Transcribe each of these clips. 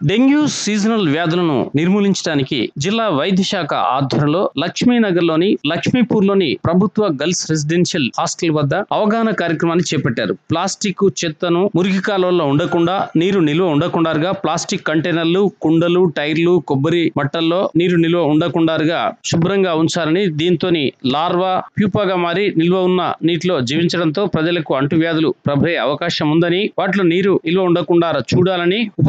Dengue seasonal వ్యాధులను నిర్మూలించడానికి జిల్లా వైద్య శాఖ ఆధ్వర్యంలో లక్ష్మీనగర్లోని లక్ష్మీపూర్లోని ప్రభుత్వ గర్ల్స్ రెసిడెన్షియల్ హాస్టల్ వద్ద అవగాహన కార్యక్రమాన్ని చేపట్టారు. ప్లాస్టిక్ చెత్తను మురికి కాలువల్లో ఉండకుండా నీరు నిల్వ ఉండకుండాగా ప్లాస్టిక్ కంటైనర్లు కుండలు టైర్లు కొబ్బరి మట్టల్లో నీరు నిల్వ ఉండకుండాగా శుభ్రంగా ఉంచాలని దీంతో లార్వా ప్యూపాగా మారి నిల్వ ఉన్న నీటిలో జీవించడంతో ప్రజలకు అంటువ్యాధులు ప్రబలే అవకాశం ఉందని వాటిలో నీరు నిల్వ ఉండకుండా చూడాలని ఉప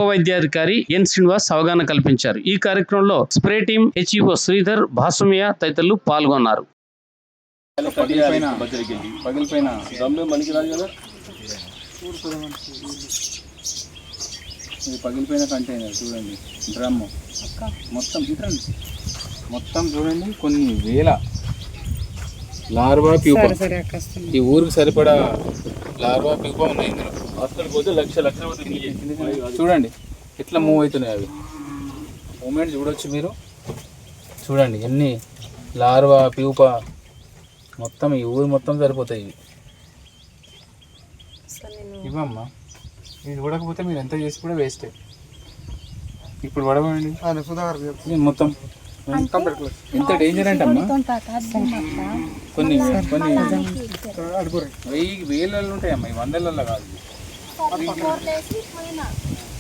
వైద్యాధికారి ఎన్ శ్రీనివాస్ అవగాహన కల్పించారు. ఈ కార్యక్రమంలో spray team HEO Sridhar Bhasumiya తదితరులు పాల్గొన్నారు. ఇది పగిలిపోయిన కంటైనర్ చూడండి. డ్రమ్. మొత్తం చూడండి. మొత్తం చూడండి కొన్ని వేల లార్వా ప్యూపా. ఈ ఊరికి సరిపడా లార్వా ప్యూపా ఉన్నాయి ఇందులో. హాస్పిటల్కి పోతే లక్ష లక్షల. చూడండి. ఎట్లా మూవ్ అవుతున్నాయి అవి? మూమెంట్ చూడొచ్చు మీరు? చూడండి ఎన్ని లార్వా ప్యూపా మొత్తం ఈ ఊరు మొత్తం సరిపోతాయి ఇవి. ఇవమ్మా ఇది చూడకపోతే మీరు ఎంత చేసి కూడా వేస్టే ఇప్పుడు పడవండి ఇది మొత్తం. ఎంత డేంజర్ అంటమ్మా కొన్ని కొన్ని. వెయ్యి వేలలో ఉంటాయమ్మా ఈ వందలలో కాదు.